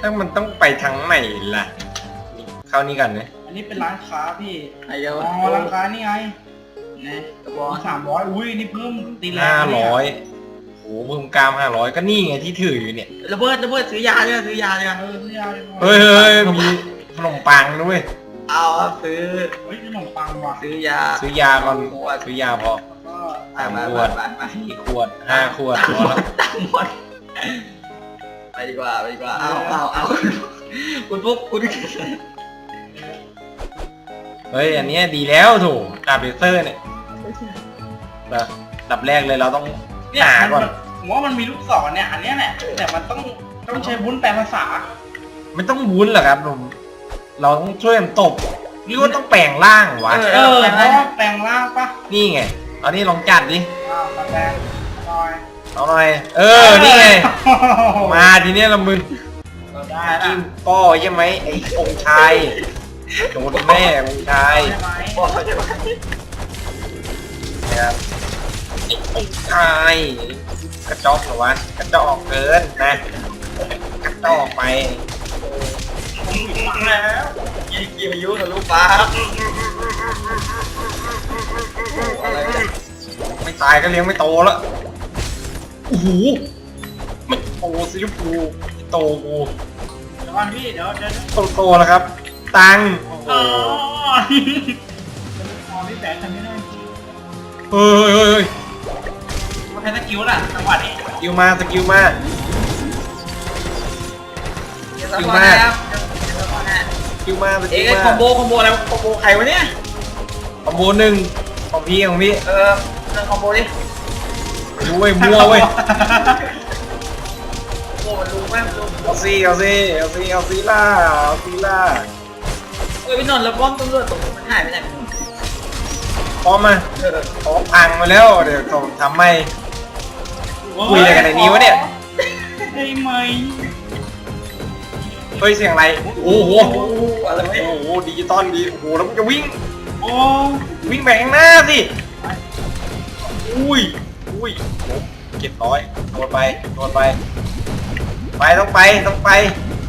ถ้ามันต้องไปทางไหนล่ะ เข้านี่ก่อนนะอันนี้เป็นร้านค้าพี่ไอ้เดียวอ๋อร้านค้านี่ไงนะกระบอกสามร้อยอุ้ยนี่เพิ่มตีแรงห้านะเนี่ร้อยโอ้โหเพิ่มกรามห้าร้อยก็นี่ไงที่ถืออยู่เนี่ยระเบิดระเบิดซื้อยาเลยซื้อยาเลยเออซื้อยาดีกว่าเฮ้ยเฮ้ยมีขนมปังด้วยเอาครับซื้อเฮ้ยขนมปังว่ะซื้อยาซื้อยาก่อนซื้อยาพอก็ไปไปไปไปไปสี่ขวดห้าขวดพอแล้วตังค์หมด ไปดีกว่าไปดีกว่าเอาเอาเอาคุณปุ๊กคุณเฮ้ยอันเนี้ยดีแล้วถูกดาบเลเซอร์เนี่ยแบบดับแรกเลยเราต้องเนี่ยหาก่อนมันผมว่ามันมีลูกศรเนี่ย อันเนี้ยแหละแต่มันต้องต้องใช้วุ้นแปลภาษา ไม่ต้องวุ้นหรอกครับผมเราต้องช่วยกันตบหรือว่าต้องแปลงร่างวะเออเพราะว่าแปลงร่างปะนี่ไงเอานี่ลองจัดดิอ้าวมาแปลงหน่อย เอาหน่อย เออ นี่ไง มาทีเนี้ยละมึงเราได้กิละนป้อใช่ไหมไอ้องค์ชายโดนแม่องค์ชายใช่ไหมบอกใช่ไหมนะครับไอ้องค์ชายกระจอกเหรอวะกระจอกเกินนะกระจอกไปผมฟังแล้วกี่กี่อายุกับลูกฟ้าอะไรเนี่ยไม่ตายก็เลี้ยงไม่โตแล้ว โอ้โหไม่โตสิลูกกูไม่โตกูเดี๋ยวก่อนพี่เดี๋ยวเดี๋ยวโตโตแล้วครับ ตังโอ้โหอ๋ออ๋อพี่แบงค์ทำไม่ได้เฮ้ยเฮ้ยเฮ้ยมันแค่สกิลล่ะจังหวะนี้สกิลมาสกิลมา เดี๋ยวสักวันนะครับเดี๋ยวสักวันนะสกิลมาสเอ๊กิละมาคอมโบคอมโบอะไรคอมโบใครวะเนี่ย คอมโบหนึ่งของพี่ของพี่เออเรื่องคอมโบดิ รู้เว้ยมั่วเว้ยคอมโบมันรู้ไหมมันรู้เอาซีเอาซีเอาซีเอาซีล่าเอาซีล่าเอ้ยพี่นนท์แล้วป้อมตำรวจตรงนี้มันหายไปไหนพี่นนท์พร้อมมาเออพร้อมพังมาแล้วเดี๋ยวผมทำไม่ คุยอะไรกันในนี้วะเนี่ย ได้ไหมเฮ้ยเสียงอะไร โอ้โห โอ้โหอะไรวะโอ้เนี่ยโหดิจิตอลดีโอ้โหแล้วมันจะวิ่ง โอ้วิ่งไปข้างหน้าสิ อุ้ย อุ้ยเก็บร้อยโดนไปโดนไป ไปต้องไปต้องไป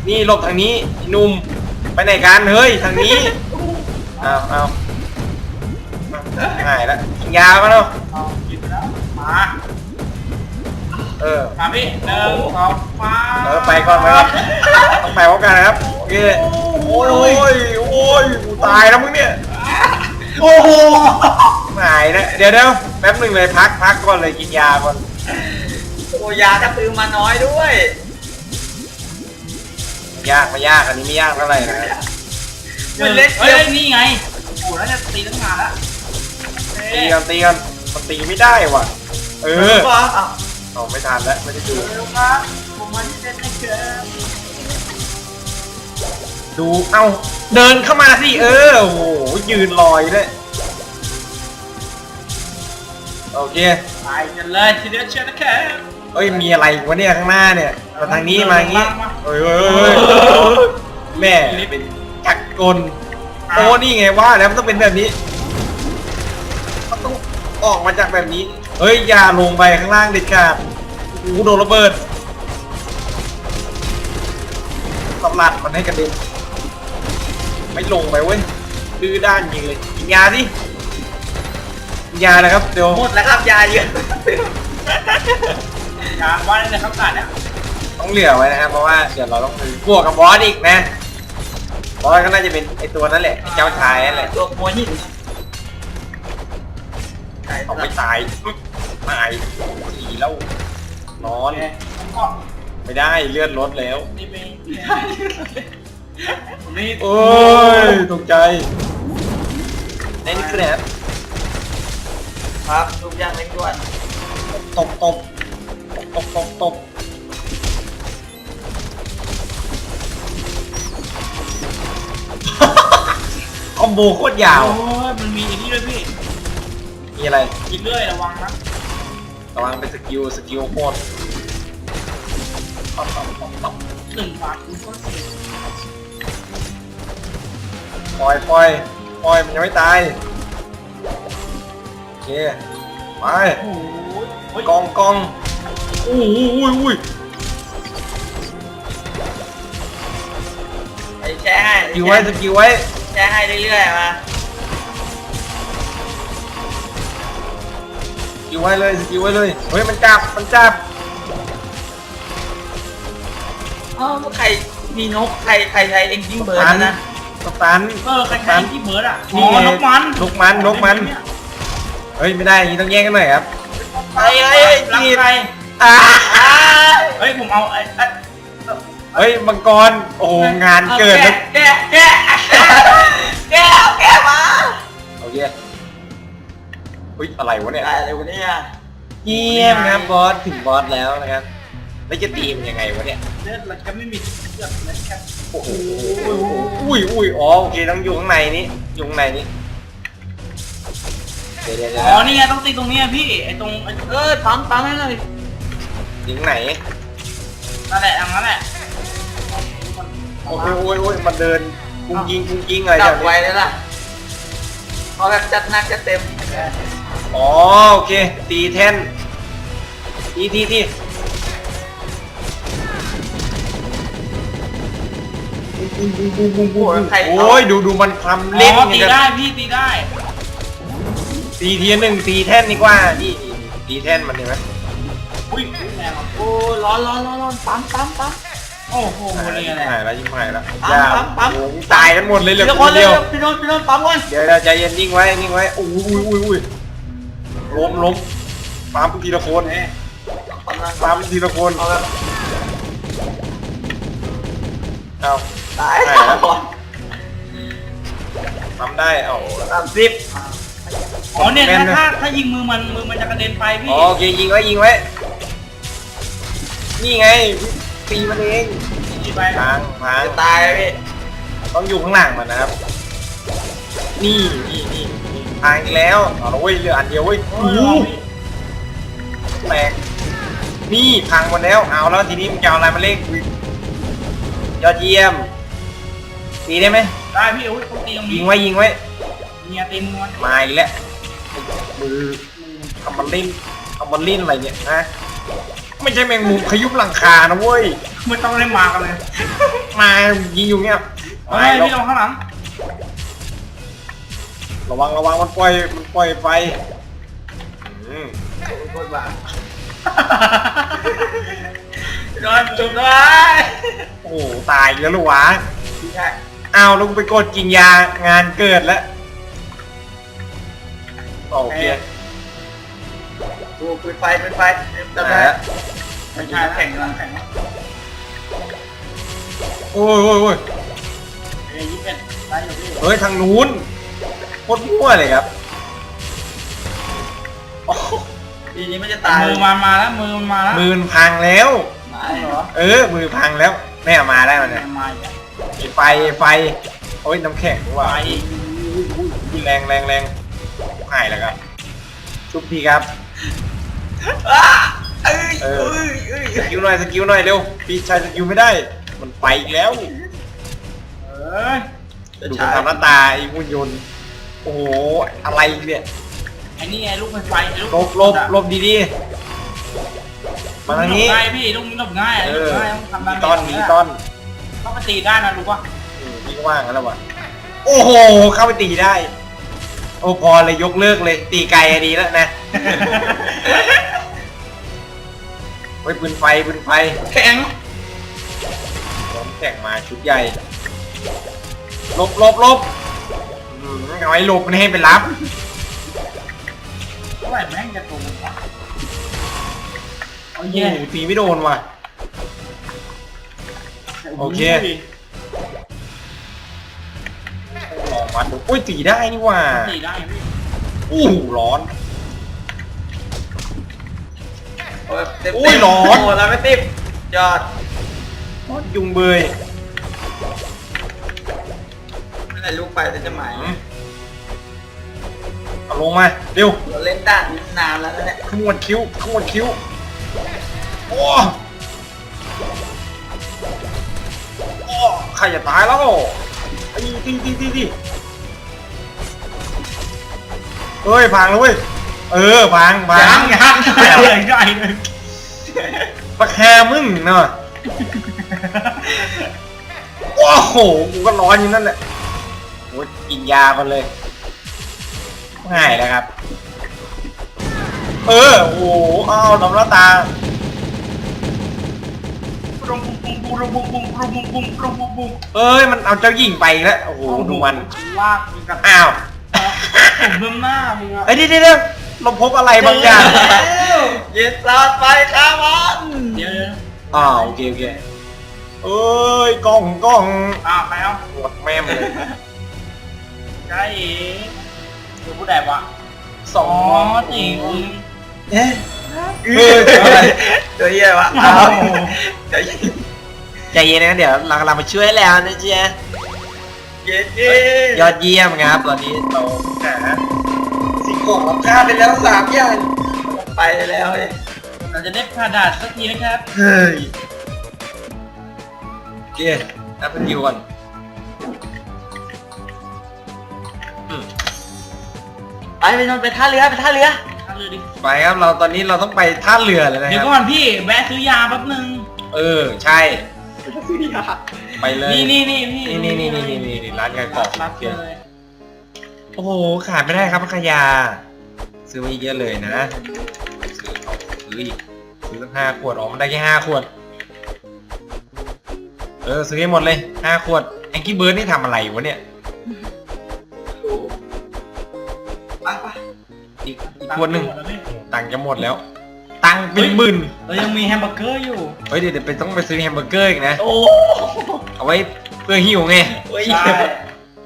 นี่หลบทางนี้ไอ้หนุ่มไปไหนกันเฮ้ยทางนี้เอาเอาหายแล้วกินยามาเนาะเอาหยิบไปแล้วมาเออมาพี่หนึ่งสองมาเออไปก่อนไปก่อนต้องไปพร้อมกันนะครับโอเคโอ้ยโอ้ยโอ้ยกูตายแล้วมึงเนี่ยโอ้โหหายนะเดี๋ยวเดี๋ยว แป๊บหนึ่งเลยพักพักก่อนเลยกินยาก่อนโอ้ยาถ้าซื้อมาน้อยด้วยยากไม่ยากอันนี้ไม่ยากเท่าไหร่นะมันเล็กเฮ้เดียยวนี่ไงโอ้แล้วจะตีตั้งนานแล้วตีกันตีกันมันตีไม่ได้ว่ะ เออฟ้าอะเอาไม่ทันแล้วไม่ได้ดูเร็วครับผมมันเล่นไม่เกินดูเอ้าเดินเข้ามาสิเออโอ้โหยืนลอยด้วย โอเค ไปกันเลยทีเดียวเชียวนะครับ เอ้ยมีอะไรวะเนี่ยข้างหน้าเนี่ยมาทางนี้มาอย่างนี้เฮ้ยเฮ้ยเฮ้ยแม่เป็นจักรกลโอ้นี่ไงว่าแล้วมันต้องเป็นแบบนี้มันต้องออกมาจากแบบนี้ เฮ้ยอย่าลงไปข้างล่างเด็ดขาดโอ้โหโดนระเบิดสลัดมันให้กระเด็นไม่ลงไปเว้ยดื้อด้านยิงเลยกินยาดิกิน ยาเลยครับเดี๋ยวหมดแล้วครับยาเยอะยางว่าเลยครับการเนี่ยต้องเหลือไว้นะครับเพราะว่าเดี๋ยวเราต้องไปบวกกับบอสอีกนะบอสก็น่าจะเป็นไอตัวนั่นแหละไอ้เจ้าชายนั่นแหละตัวโมหินใช่ต้องไม่ตายอุ๊ยตายสีแล้วนอนก็ไม่ได้เลือดลดแล้วนี่ไปนี่โอ้ยตกใจเน้นขึ้นนะครับ ครับทุกอย่างเร่งด่วนตบตบตบตบตบคอมโบโคตรยาว โอ้ยมันมีอันนี้ด้วยพี่มีอะไรกินเรื่อยระวังนะระวังเป็นสกิลสกิลโคตรตบตบตบตบหนึ่งบาทคุณก็เสียปล่อยปล่อยปล่อยมันยังไม่ตายโอ เคไปโอ้โหกองกองอู้หูอุ้ยอุ้ยแชร์ให้สกิลไว้สกิลไว้แชร์ให้เรื่อยๆมาสกิลไว้เลยสกิลไว้เลยเฮ้ยมันจับมันจับเอ้าใครมีนกใครใครใช้เอ็งจิ้งเบิร์ดนะสตันเออใครใช้ที่เบิร์ดอะอ๋นี่อไงนกมันนกมันนกมัน เฮ้ยไม่ได้อย่างนี้ต้องแย่งกันหน่อยครับไอ้ไอ้ไอ้รักจีนใครอ่าเฮ้ยผมเอาไอ้ไอ้เฮ้ยมังกรโอ้โหงานเกิดแกะนะแกะแกะแกะเอาแกะมาโอเคเฮ้ยอะไรวะเนี่ยได้เลยวะเนี่ยเยี่ยมครับบอสถึงบอสแล้วนะครับแล้วจะตีมันยังไงวะเนี่ยเลือดเราจะไม่มีเลือดเลยแค่โอ้โหอุ้ยอุ้ยอ๋อโอเคต้องอยู่ข้างในนี้อยู่ข้างในนี้ เดี๋ยวเดี๋ยวเดี๋ยวอ๋อนี่ไงต้องตีตรงเนี้ยพี่ไอ้ตรงไอ้เออปั๊มปั๊มให้หน่อยถึงไหน นั่นแหละอันนั้นแหละโอ้ยโอ้ยโอ้ยมันเดินกุ้งยิงกุ้งยิงอะไรดัแบบบไว้นี้เลยล่ะพอแบบจัดหนักจัดเต็มอ๋อโอเค ตีแท่นทีทีทีใครโอ้ยดูดูมันทำเล่เล่นนตีนี่คได้รับพี่ตีได้ ตีทีละหนึ่งตีแท่นดีกว่านี่ตีแท่นมันเห็นไหมอุ้ยแรงอะโอ้ร้อนร้อนร้อนร้อนปั๊มปั๊มปั๊มโอ้โหนี่แหละหายแล้วยิ่งหายแล้วปั๊มอย่าปั๊มปั๊มโอ้โหตายกันหมดเลยเหลือเดี๋ยวคคนนเดีเดียยววพี่โดนพี่โดนปั๊มก่อนเดี๋ยวเราใจเย็นนิ่งไว้นิ่งไว้อุ้ยอุ้ยอุ้ยอุ้ยล้มล้มปั๊มทีละคนปั๊มนะปั๊มทีละคนเอาแบบเอาตายใช่ครับปั๊มได้เอาสามสิบ อ๋อเนี่ยถ้าถ้าถ้ายิงมือมันมือมันจะกระเด็นไปพี่อ๋อโอเคยิงไว้ยิงไว้ นี่ไงตีมันเองยิงไปพังพังจะตายพี่ ต้องอยู่ข้างหลังมันนะครับ นี่นี่นี่นี่พังอีกแล้วเอาละเว้ยเหลืออันเดียวเว้ยโอ้โอ้ยโหแตกนี่พังหมดแล้ว เอาแล้วทีนี้มึงจะเอาอะไรมาเล่นกูอีกยอดเยี่ยม ตีได้ไหมได้พี่อุ้ยต้องตีตรงยินี้งไว้ยิงไว้ เมียตีมือมันมาอีกแล้ว มือทำมันเล่นทำมันเล่นอะไรเนี่ยฮะไม่ใช่แมงมุมขยุบหลังคานะเว้ยไม่ต้องเล่นมากันเลยมายิงอยู่เงี้ยเฮ้ยพี่ลงข้างหลังระวังระวังมันปล่อยมันปล่อยไฟอืมโคตรบ้าโดนจุดด้วยโอ้โหตายอีกแล้วเหรอวะพี่ชายอ้าวลงไปกดกินยางานเกิดแล้ว โอเคดูปืนไฟปืนไฟจำนะได้ฮะไม่ใช่แข่งกำลังแข่งโอ้ยโอ้ยโอ้ยเอ้ยยี่สิบเอ็ดได้อยู่พี่เฮ้ยทางนู้นโคตรมั่วเลยครับโอ้โหทีนี้มันจะตายมือมามาแล้วมือมันมาแล้วมือมันพังแล้ว มาเหรอ เออ มือพังแล้วแม่เอามาได้มันเนี่ยมาอีกแล้วไอ้ไฟไฟ โอ้ยน้ำแข็งว่ะไปแรงแรงแรง หายแล้วครับชุบพี่ครับอ้าเอ้ยเออเอ้ยเอ้ยสกิลหน่อยสกิลหน่อยเร็วพี่ชายสกิลไม่ได้ มันไปอีกแล้วเอ้ยดูมันทำหน้าตาไอ้หุ่นยนต์โอ้โหอะไรเนี่ยไอ้นี่ไงลูกไฟไฟไอ้หลลูบกหลบหลบดีๆมาทางนี้ง่ายพี่ลูกนี้หลบง่ายเอลูกอง่ายต้องทำมีดาเมจต้อนมีต้อนต้องมาตีได้นะรู้ป่ะอืมพี่ก็ว่างนแล้ววะโอ้โหเข้าไปตีได้ โอ้พอเลยยกเลิกเลย ตีไกลอะดีแล้วนะ เฮ้ยปืนไฟปืนไฟแข็งผมแต่งมาชุดใหญ่หลบหลบหลบอืมเอาไอ้หลบมันให้ไปรับ เท่าไหร่แม่งจะตูนวะโอ้โอ้ยโหเย่ตีไม่โดนว่ะ โอเคล วัดดูอุ้ยตีได้นี่หว่าตีได้พี่อู้หูร้อนเอาแบบเต็มอุ้ยร้อน โอ้แล้วไม่ติดยอดร้อนยุงเบยไม่ได้ลูกไฟแต่จะหมายอืมเอาลงมาเร็วเราเล่นด่านนี้นานแล้วนะเนี่ยขมวดคิ้วขมวดคิ้วโอ้โอ้ใครจะตายแล้วตีตีตีตีตี เอ้ยพังแล้วเว้ย เออพังพัยังงยังเหลืเลยกหน่อยหนึงปลาแคมึงเนาะโอ้โหกูก็ร้อนอยู่นั่นแหละโอ้ยกินยามันเลยง่ายนะครับ เออ โอ้โหเอาดำละตา รุมบุ้มบุ้มบุ้มรุมบุ้มรุมบุ้มรุมบุ้มเอ้ย มันเอาเจ้าหญิงไปแล้ว โอ้โหดูมัน ลากมึงกับอ้าว ผมเบิ่มหน้ามึงอะเอ้ยเดี๋ยวเดี๋ยวเดี๋ยวเราพบอะไรบางอย่างเย็นสาดไปข้ามันเดี๋ยวเดี๋ยวอ้าวโอเคโอเคเอ้ยกล้องกล้องอ้าวใครเอาหมดแม่มเลยใช่เอ๋คือผู้ใดวะสออ๋องจริงเอ๊ะเออเดี๋ยวอะไรตัวเหี้ยวะอ้าเอาวใจเย็นใจเย็นนะเดี๋ยวเรากำลังมาช่วยแล้วนะเจ๊ เย็นเย็ยอดเยี่ยมครับ ตอนนี้เราหาสิ่งของรับค่าไปแล้วสามอย่างไปแล้วเนี่ยเราจะได้ผ่าด่านสักทีนะครับ เฮ้ยโอเคนับเป็นดิวก่อนอืมไปไปนอนไปท่าเรือไปท่าเรือ เอาเลยดิไปครับเราตอนนี้เราต้องไปท่าเรือเลยนะเดี๋ยวคก่รับอนพี่แวะซื้อยาแป๊บนึง เออใช่ ไปเลยนี่นี่นี่นี่นี่นี่นี่นี่นี่ร้านขายของรับเลย โอ้โหขาดไม่ได้ครับขยา ซื้อมาเยอะเลยนะซื้อเอาซื้ออีกซื้อตั้งห้าขวดออกมันได้แค่ห้าขวด เออซื้อให้หมดเลยห้าขวดแองกี้เบิร์ดนี่ทำอะไรวะเนี่ยไปไปอีกอีกขวดหนึ่งตังค์จะหมดแล้ว ตังค์เป็นหมื่นเรายังมีแฮมเบอร์เกอร์อยู่เฮ้ยเดี๋ยวเดี๋ยวไปต้องไปซื้อแฮมเบอร์เกอร์อีกนะ โอ้ เอาไว้เพื่อหิวไง โอ้ยใช่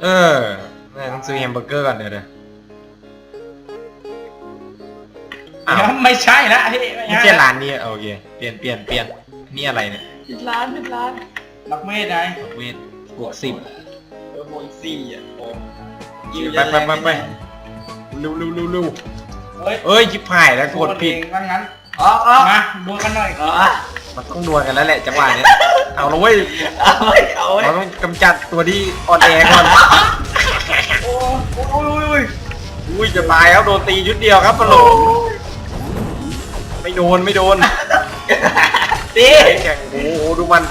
เออแม่ต้องซื้อแฮมเบอร์เกอร์ก่อนเดี๋ยวเดี๋ยวอ้าวไม่ใช่ละพี่ไม่นี่ใช่เจ้าร้านนี้โอเคเปลี่ยนเปลี่ยนเปลี่ยนนี่อะไรเนี่ยปิดร้านปิดร้านนักเมธไงเวทบวกสิบ เออโบนสี่อะโอ้ไปไปไปไป เร็วเร็วเร็วเร็วเฮ้ยเอ้ยชิบหายแล้วกดผิดว่างั้นอ๋ออ๋อมาดูกันหน่อยอ๋อ มันต้องดวลกันแล้วแหละจังหวะเนี้ยเอาละเว้ยเอาไว้เอาไว้เราต้องกำจัดตัวที่อ่อนแอก่อนโอ้โอ้ยโอ้ยอุ้ยจะตายครับโดนตีชุดเดียวครับปะโหลไม่โดนไม่โดนตีไอ้แข่งโอ้โหดูมัน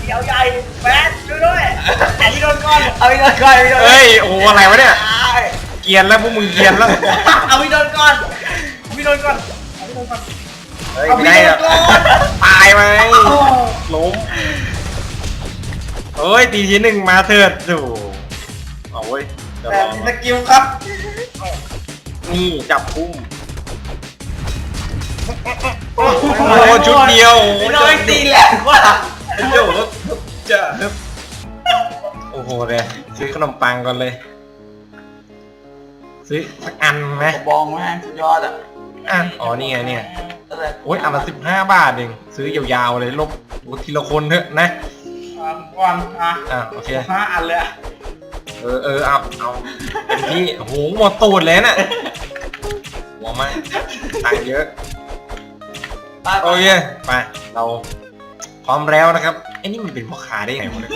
เดียวใหญ่แบนช่วยด้วยไอ้ที่โดนก้อนเอาไปโดนก่อนเอาไปโดนเอ้ยโอ้โหอะไรวะเนี่ยเกรียนแล้วพวกมึงเกรียนแล้วเอาไปโดนก่อนพี่โดนก่อนเอาพี่โดนก่อน เฮ้ยไม่ได้อะตายไหมล้มเฮ้ยตีทีหนึ่งมาเถิดดูเอาเว้ยเดี๋ยวแต่รอมีสกิลครับนี่จับพุ่มโอ้โหชุดเดียวไม่โดนตีแรงกว่าเดี๋ยวจะโอ้โหเลยซื้อขนมปังก่อนเลย ซื้อสักอันไหมบองมากสุดยอดอะ อะอ๋อนี่ไงเนี่ยอะไรโอ้ยอันละสิบห้าบาทเองซื้อยาวๆเลยลบโอ้ทีละคนเถอะนะอ่าผมก่อนอะอะโอเคห้าอันเลยอะเออเออเอาเอาเต็มที่โอ้โหหมดตูดเลยน่ะหัวมากตังค์เยอะไปโอเคไปเรา พร้อมแล้วนะครับไอ้นี่มันเป็นพ่อค้าได้ไงวะเนี่ย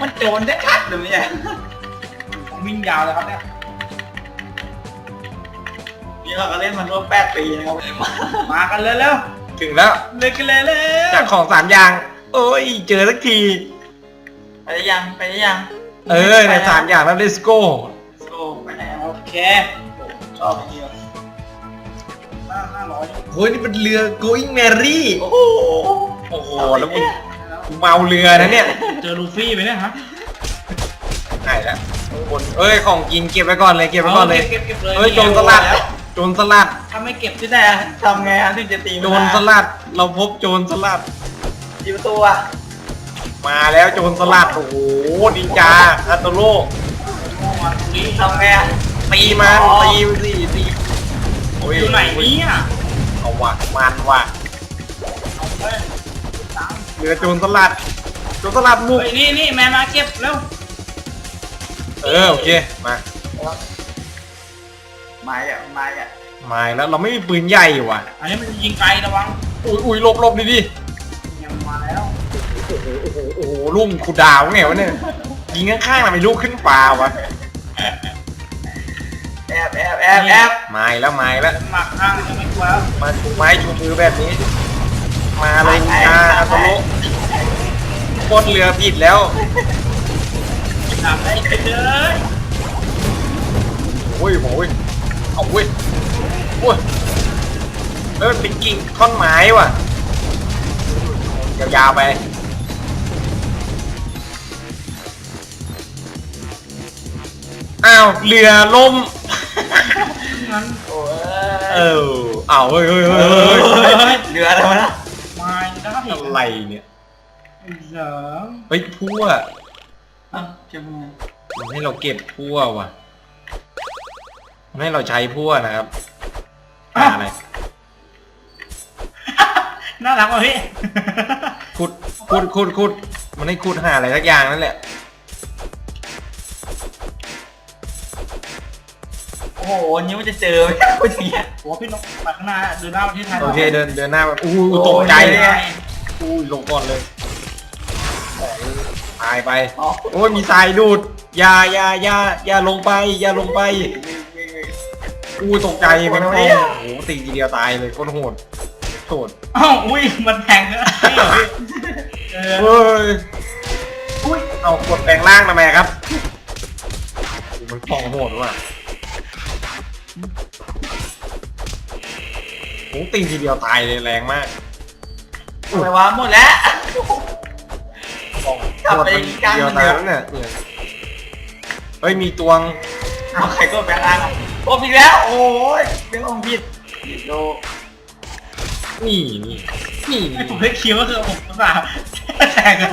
มันโจรได้ชัดเลยเนี่ยผมวิ่งยาวเลยครับเนี่ย นี่เราก็เล่นมันร่วมแปดปีนะครับ มากันเลยเร็วถึงแล้วเลยกันเลยเร็วจากของสามอย่างเอ้ย เจอสักที ไปได้ยังไปได้ยังเออในสามอย่างแล้ว let's go โอ้ไปไหนโอเคชอบจริงห้าห้าร้อยโอ้ยนี่เป็นเรือ going merry โอ้โหโอ้โหแล้วมึงมึงเมาเรือนะเนี่ยเจอลูฟี่ไหมเนี่ยฮะหายแล้วข้างบนเอ้ยของกินเก็บไว้ก่อนเลยเก็บไว้ก่อนเลย เก็บเก็บเลยเฮ้ยโจรสลัดโจรสลัด ถ้าไม่เก็บที่ไหนทำไงถึงจะตีโจรสลัด เราพบโจรสลัด ตีประตูอะมาแล้วโจรสลัด โอ้โหดีจาคาโตโร่มาตรงนี้ทำไงตีมันตีมันสิตีโอยู่ไหนเนี่ยเอาว่ะมันว่ะเฮ้ยเหลือโจรสลัด โจรสลัดบุกเฮ้ยนี่นี่แมนมาเก็บเร็ว เออโอเค มา ไม้อะไม้อะมาแล้วเราไม่มีปืนใหญ่ว่ะ อันนี้มันยิงไกลระวังอุ้ยอุ้ยหลบหลบดิดิยังมาแล้วโอ้โหโอ้โหโอ้โหลุ่มคูดาวไงวะเนี่ยยิงข้างๆทำไมลูกขึ้นฟ้าวะแอบแอบแอบแอบมาอีกแล้วมาอีกแล้วหมักข้างยังไม่กลัวแล้วมาชูไม้ชูมือแบบนี้ มาเลยจ้าอัตโลปล้นเรือผิดแล้วทำได้ไปเลยโอ้ย เอาเว้ยโอ้ยเออมันเป็นกิ่งท่อนไม้ว่ะ ยาวๆไปอ้าวเรือล่มงั้นโอ้ยเออเอาเฮ้ยเฮ้ยเฮ้ยเฮ้ยเฮ้ยเหลืออะไรวะนะมาแล้วก็ผิดอะไรเนี่ยเหรอเฮ้ยพั่วอะเชื่อมึงมันให้เราเก็บพั่วว่ะมัน ให้เราใช้พั่วนะครับหาอะไรน่ารักว่ะพี่ ขุดขุดขุดขุดมันให้ขุดหาอะไรสักอย่างนั่นแหละ โอ้โหนิ้วจะเจอไหมพูดอย่างเงี้ยโอ้พี่นกไปข้างหน้าเดินหน้าประเทศไทยโอเคเดินเดินหน้าแบบอู้โอ้ตกใจยเลยอู้ลงก่อนเลยตายไป อ๋อโอ้ยมีทรายดูดอย่าอย่าอย่าอย่าลงไป อย่าลงไป อู้ตกใจแม่งโอ้โหตีทีเดียวตายเลยโคตรโหดโหดอ้าวอุ้ยมันแทงนะพี่เหรอพี่เออเฮ้ยอุ้ยเอากดแปลงร่างทำไมครับโอ้มันฟองโหดว่ะโอ้ตีทีเดียวตายเลยแรงมากทำไมวะหมดแล้ว กลับไปโหดมันกลางเดียวเมืตายองแล้วเนี่ยเนี่ยเฮ้ยมีตวง เอาใครก็แบงค์อ่ โอ้ผิดแล้ว โอ้ยเรื่องของผิดผิดโนี่นี่นี่ไอ้ผมไม่คิดว่าคือผมภาษาห์แทงกัน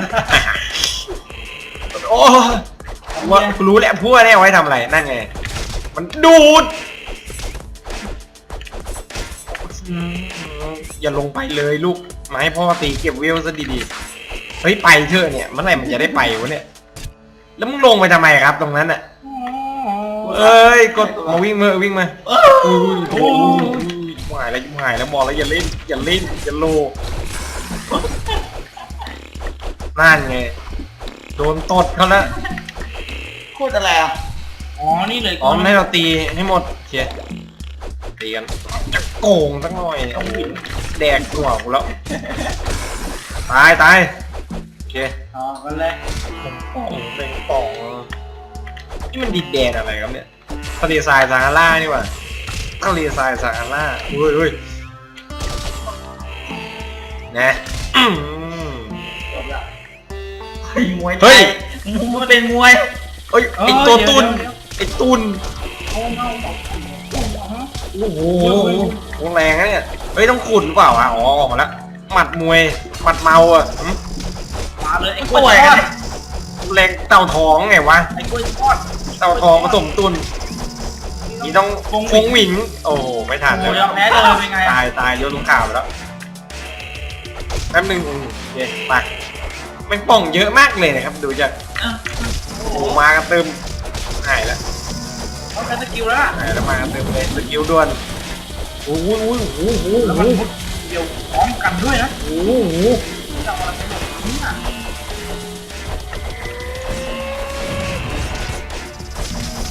โอ้ว่ารู้แหละพวกนี่ยเอาไว้ทำอะไร นั่นไง มันดูดอืมอย่าลงไปเลยลูกมาให้พ่อตีเก็บเวลซะดีๆ เฮ้ยไปเถอะเนี่ยเมื่อไหร่มันจะได้ไปวะเนี่ย แล้วมึงลงไปทำไมครับตรงนั้นอะ เอ้ยกดมาวิ่งมาวิ่งมาเอออุ้ยโอ้ยหายแล้วหายแล้วบอกแล้วอย่าเล่นอย่าเล่นอย่าโลนั่นไงโดนตดเขาแล้วโคตรอะไรอะอ๋อนี่เลยอ๋อมันให้เราตีให้หมดเชียตีกันจะโกงสักหน่อยโอ้โหแดกหัวกูแล้วตายตายโอเคอ๋อกันเลยป่องเป็นป่อง นี่มันดินแดนอะไรครับเนี่ยทะเลทรายซาฮารานี่หว่าทะเลทรายซาฮาราเฮ้ยเฮ้ยนะอืมจบละเฮ้ยมวยไทเฮ้ยมันเป็นมวยเฮ้ยไอตัวตุนไอตุนโอ้เมาบอกโอ้โหโหแรงนะเนี่ยเฮ้ยต้องขุดหรือเปล่าวะอ๋อออกมาแล้วหมัดมวยหมัดเมาอะหึมาเลยไอ้กกล้ล้ววยยทกัอนดแรงเต่าทองไงวะไอ้กล้วยทอด เต่าทองผสมตุนนี่ต้องฟงหวินโอ้โหไม่ทันโอ้เลยยอมแพ้เลยเป็นไง ตายตายโยนลงข่าวไปแล้วแป๊บหนึงอืมโอเคมาแม่งป่องเยอะมากเลยนะครับ ดูจากอะโอ้โหมากันเติมหายแล้วเขาใช้สกิลแล้วล่ะหายแล้วมากันเติมเลยสกิลด่วนโอ้โหโอ้โหโอ้โหแล้วมันมุดเดียวพร้อมกันด้วยนะ โอ้โหจะเอาอ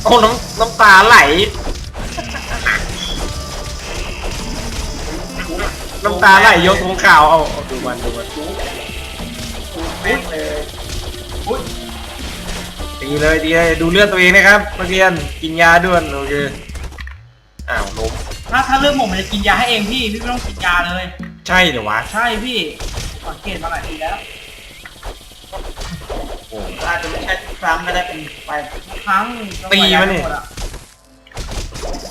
โอ้น้ำน้ำตาไหล น้ำตาไหลยกทงข่าวเอาเอาดูมันดูมันแม่งเลยตีเลยตีเลยดูเลือดตัวเองนะครับนักเรียนกินยาด่วนโอเคอ้าวล้มถ้าถ้าเริ่มหมดมันจะกินยาให้เองพี่ พี่ไม่ต้องกินยาเลย ใช่เหรอวะ ใช่พี่สังเกตมาหลายทีแล้วโอ้อาจจะไม่ใช่ทุกครั้งก็ได้เป็นไปทุกครั้งตีมันนี่ หดอะ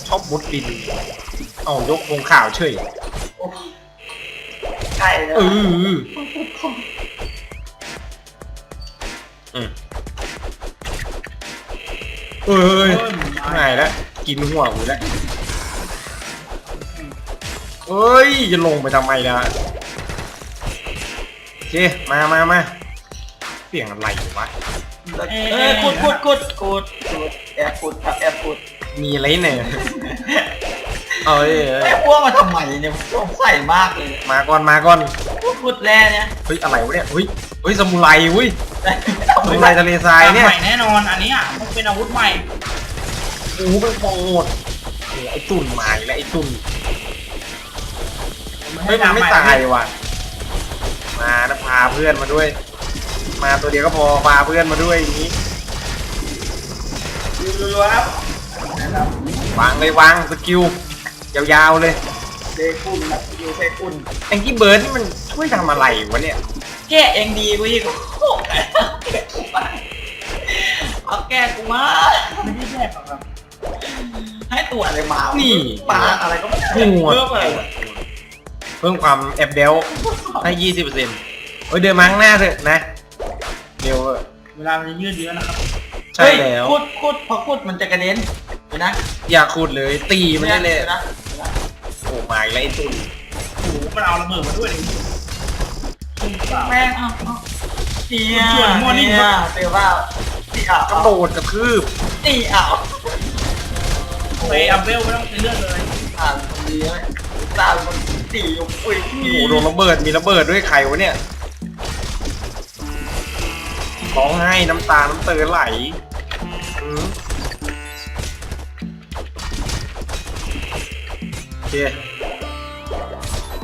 ชอบมุดดินเอายกทงข่าวเฉยโอ้ใช่เลยเอออืมเอ้ยหายแล้ว กินหัวกูแล้วเอ้ย จะลงไปทำไมล่ะโอเค มามามาเสียงอะไรวะ เออขุดขุดขุดขุดขุดแอบขุดครับแอบขุดมีอะไรเนี่ยเอ้ยเอ้ยแม่พวกมาทำไมเนี่ยสงสัยมากเลยมาก่อนมาก่อนพวกขุดแร่เนี่ยเฮ้ยอะไรวะเนี่ยเฮ้ยเฮ้ยสมุไรเว้ยสมุไรทะเลทรายเนี่ยใหม่แน่นอนอันนี้อะมันเป็นอาวุธใหม่โอ้โหเป็นฟองหมดโอ้โหไอ้ตุ่นมาอีกแล้วไอ้ตุ่นเฮ้ยมันไม่ตายว่ะมานะพาเพื่อนมาด้วย มาตัวเดียวก็พอพาเพื่อนมาด้วยอย่างนี้รัวๆครับนะครับวางเลยวางสกิลยาวๆเลยเซคุนนะยูเซคุนแองกี้เบิร์ดนี่มันช่วยทำอะไรวะเนี่ยแก้เองดีกูอีกโอ้โหแก้กูมาเอาแก้กูมาไม่ได้แยกหรอกครับให้ตัวอะไรมานี่ปลาอะไรก็ไม่รู้หัวเพิ่มอะไรเพิ่มความแอบเดลให้ยี่สิบเปอร์เซ็นต์เฮ้ยเดินมาข้างหน้าเถอะนะ เร็วเถอะเวลามันจะยืดเยื้อนะครับใช่แล้ว เฮ้ยขุดขุดพอขุดมันจะกระเด็นเดี๋ยวนะอย่าขุดเลยตีมันได้เลยดี๋วนะโอ้มาอีกแล้วไอ้ตุ่นโอ้โหมันเอาระเบิดมาด้วยเลยจริงเปล่าแม่งเอาเอาเนี่ยส่วนมั่วนิ่งเนี่ยเดี๋ยวว่าตีอ่าวกระโดดกระทืบตีอ่าวเฟย์อัพเวลไม่ต้องเป็นเรื่องเลยอ่านคนดีเลยตาเป็นคนตีอยู่อุ้ยโอ้โหโดนระเบิดมีระเบิดด้วยใครวะเนี่ย ร้องไห้น้ำตา น้ำเตาไหลอืมโอเค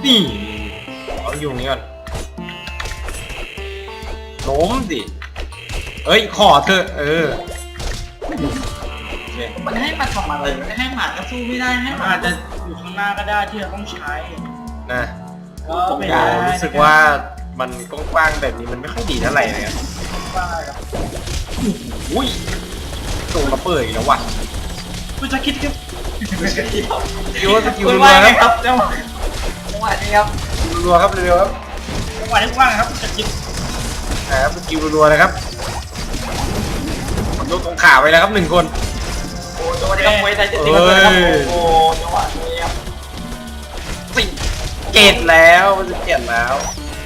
นี่เอาอยู่นี่ก่อนโน้มสิ เอ้ย ขอเถอะเออโอเคมันให้มาทำอะไรมันให้หมาก็สู้ไม่ได้ให้มันหมาอาจจะอยู่ข้างหน้าก็ได้ที่เราต้องใช้นะก็เป็นโอ้ได้รู้สึกว่ามันกว้างๆแบบนี้มันไม่ค่อยดีเท่าไหร่เลยครั บว่าครับอุ้ยโดนระเบิดอีกแล้วว่ะคุณจะคิดครับสกิลว่าสกิลคุณรัวว่าๆไงคครับรับจังหวะจังหวะนี้ครับรัวๆครับเร็วๆครับจังหวะนี้กว้างครับคุณจะคิดนะครับสกิลรัวๆนะครับผมยกตรงขาไว้แล้วครับหนึ่งคน โอ้จังหวะนี้ครับมวยไทยจะจริงกันเลยครับโอ้จังหวะนี้ครับสิเกตแล้วมันจะเกตแล้ว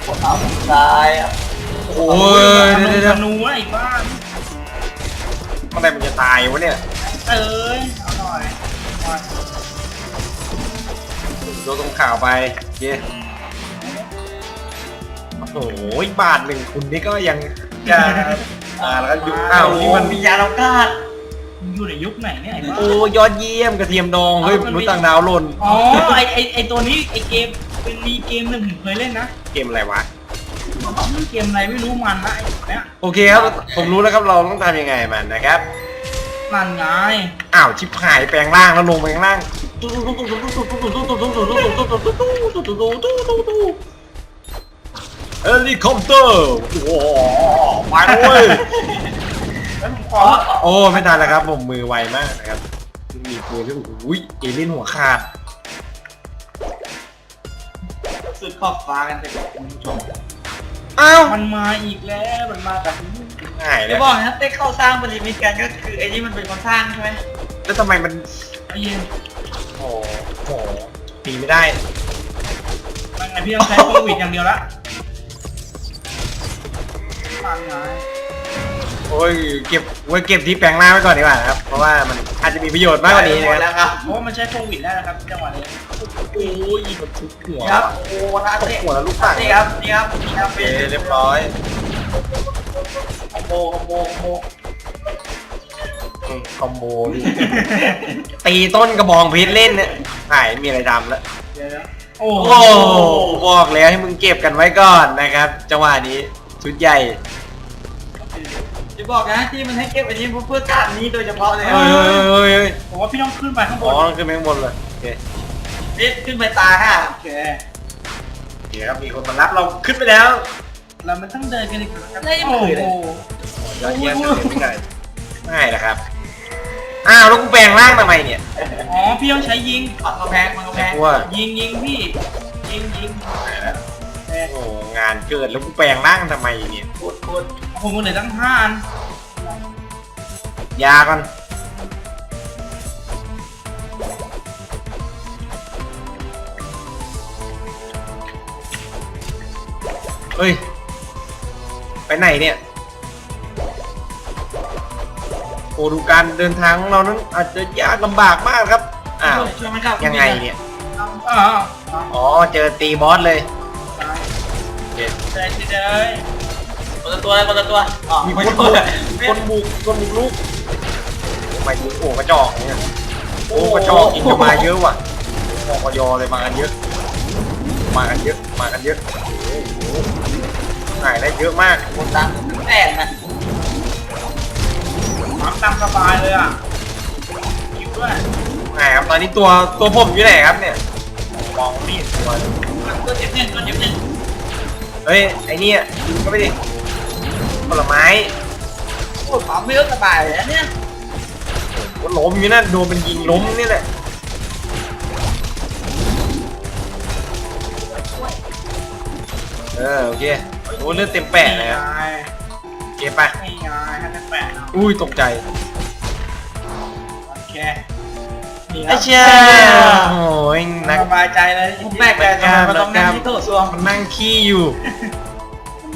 ปวดเท้าผมตายครับ โอ้ยธเดี๋ยวเดี๋ยวนูอะไรบ้างเมื่อไหรมันจะตายวะเนี่ยเอ้ยเอาหน่อยหน่อยยกตรงขาไปโอเคโอ้โหบาทหนึ่งคุณนี่ก็ยังจะอ่าแล้วก็ยุคอ้าวนี่มันมียาเรากาดมึงอยู่ในยุคไหนเนี่ยไอ้บ้าโอ้ยอดเยี่ยมกระเทียมดองเฮ้ยมนุษย์ต่างดาวหล่นอ๋อไอไอไอตัวนี้ไอเกมเป็นมีเกมหนึ่งผมเคยเล่นนะ เกมอะไรวะ เกมอะไรไม่รู้มันนะไอตัวเนี้ยโอเคครับ ผมรู้แล้วครับเราต้องทำยังไงมันนะครับ มันไงอ้าวชิบหายแปลงร่างแล้วลงไปข้างล่างเฮลิคอปเตอร์โอ้โหไปเลยแล้วผมขอโอ้ไม่ทันแล้วครับ ผมมือไวมากนะครับ มีปืนที่อุ้ยเอเลี่ยนหัวขาดสุดขอบฟ้ากันไปกับคุณผู้ชม อ้าวมันมาอีกแล้วมันมาแบบนี้หายจะแล้วบอกนะเต้เข้าสร้างบริมิตกันก็คือไอ้นี่มันเป็นคนสร้างใช่ไหมแล้วทำไมมัน ไอ้เย็นโอ้โหตีไม่ได้ มันไงพี่ต้องใช้โควิดอย่างเดียวละมันไง โอ้ยเก็บไว้เก็บที่แปลงร่างไว้ก่อนดีกว่านะครับ เพราะว่ามันอาจจะมีประโยชน์มากกว่านี้หมดนะแล้วครับเพราะว่ามันใช้โควิดได้นะครับจังหวะนี้โอ้ยมันทุบหัวนี่ครับโอ้นะทุบเต้หัวแล้วลูกปังนี่ครับนี่ครับนี่ครับโอเคเรียบร้อยคอมโบคอมโบคอมโบอืมคอมโบดิตีต้นกระบองเพชรเล่นเนี่ยหายมีอะไรดำแล้ว เดี๋ยวนะโอ้โอ้บอกแล้วให้มึงเก็บกันไว้ก่อนนะครับ จังหวะนี้ชุดใหญ่ จะบอกนะที่มันให้เก็บอันนี้เพื่อการนี้โดยเฉพาะเลยเฮ้ยเฮ้ยเฮ้ยเฮ้ยผมว่าพี่ต้องขึ้นไปข้างบอ๋อนขึ้นไปข้างบนเลยโอเคนี่ขึ้นไปตาค่ะโอเคโอเคครับมีคนมารับเราขึ้นไปแล้วเรามันต้องเดินกันอีกครับได้ยังมือเลยโอ้ยอดเยี่ยมเลยไม่ได้ง่ายนะครับอ้าวแล้วกูแปลงร่างทำไมเนี่ย อ๋อพี่ต้องใช้ยิงมันก็แพงมันก็แพงกูว่า ยิงยิงพี่ยิงยิงเออโอ้งานเกิดแล้วกูแปลงร่างทำไมเนี่ยพูดพูด ผมก็เหลือตั้งห้าอันยากันเฮ้ย ไปไหนเนี่ยโอ้ดูการเดินทางของเรานั้นอาจจะยากลำบากมากครับ อ้าว ช่วยไหมครับยังไงเนี่ยอ๋ออ๋ออ๋อ เจอตีบอสเลยตายโอเคเดินเดินคน ละตัวคนละตัวอ๋อมีไม่คนตับุวกคนบุกคนบุกลูกไปดูโอ้กระจอกเนี่ยโอ้กระจอกอินจะมาเยอะว่ะมอกยอเลยมากันเยอะ มากันเยอะ มากันเยอะโอ้โหหายได้เยอะมากคนตามผมแตกนะปั๊มตามสบายเลยอะคิวด้วยหายครับตอนนี้ตัวตัวผมอยู่ไหนครับเนี่ยมองไม่เห็นตัวเลยตัวเจ็บหนึ่งตัวเจ็บหนึ่งเฮ้ยไอ้เนี่ยยิงก็ไม่ดิ ผลไม้โอ้ยปั๊มไม่เยอะสบายเลยนะเนี่ยก็ล้มอยู่นั่นโดนเป็นยิงล้มนี่แหละเออโอเคโอ้เลือดเต็มแปะเลยครับไงเก็บไปนี่ไงให้ทั้งแปะเนาะอุ้ยตกใจโอเคนี่คไอ้รับเชี่ยโอ้ยนัก สบายใจเลยผมแปลกใจทำไมมันต้องนั่งที่โต๊ะซวงมันนั่งขี้อยู่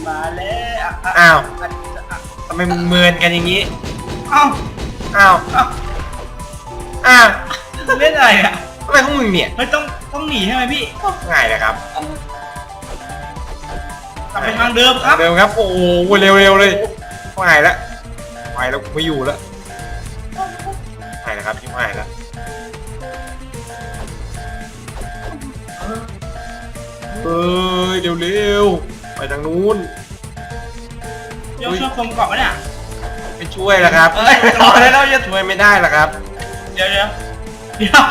มาแล้วะะอ้าวอะอะทำไมมันเมินกันอย่างนี้ เอ้าอ้าว เอ้าอ้าวเล่นอะไรอะทำไมของมึงเนี่ยไม่ต้องต้องหนีใช่ไหมพี่ง่ายนะครับกลับไปทางเดิมครับเดิมครับ โอ้โหเร็วเร็วๆเลยง่ายแล้วไปแล้วกูไม่อยู่แล้วง่ายแล้วครับที่ง่ายแล้วเอ้ยเร็วเร็วๆไปทางนู้น เดี๋ยวช่วยคมก่อนไหมเนี่ย ไม่ช่วยแล้วครับเอ้ยรอเลยเราจะช่วยไม่ได้แล้วครับเดี๋ยวเดี๋ยวเดี๋ยว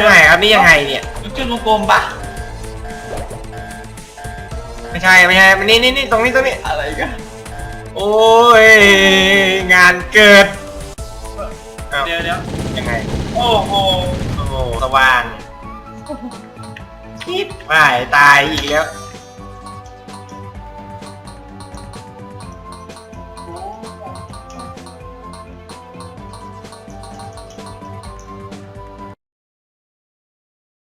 ยังไงครับนี่ยังไงเนี่ยลูกจุดวงกลมปะไม่ใช่ไม่ใช่นี่นี่นี่ตรงนี้ตรงนี้อะไรกันโอ้ยงานเกิดอ้าวเดี๋ยวเดี๋ยวยังไงโอ้โหโอ้โหสว่างชิบหายตายอีกแล้ว